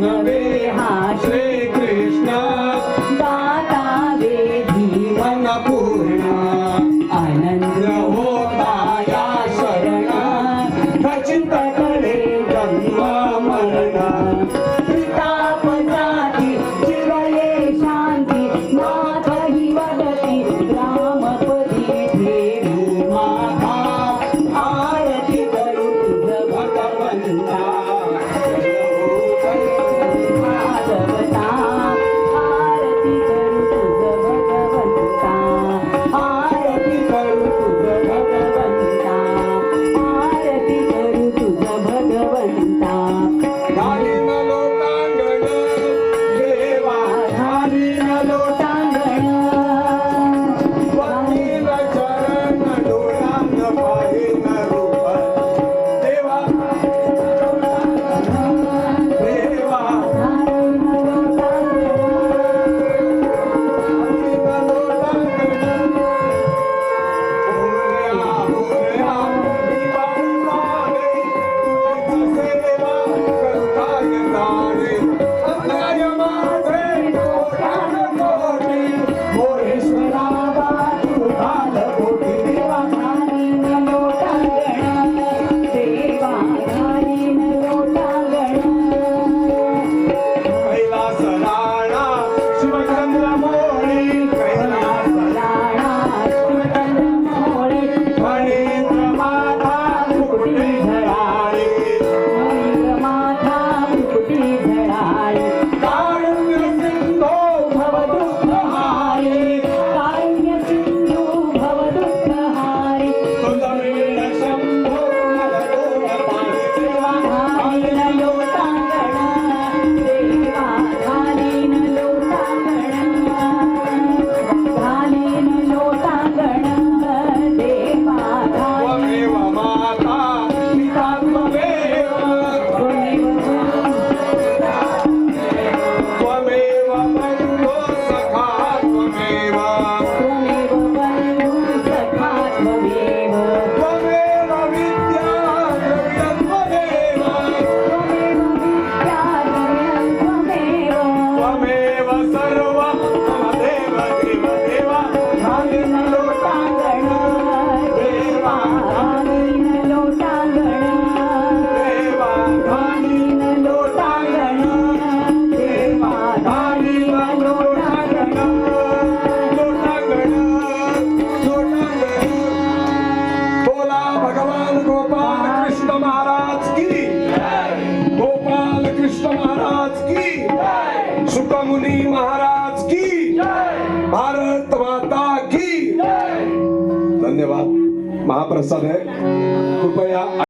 Anna Ray. Gopal Krishna Maharaj की. गोपाल कृष्ण महाराज की. सुखमुनी महाराज की. भारत माता की. धन्यवाद. महाप्रसाद है. कृपया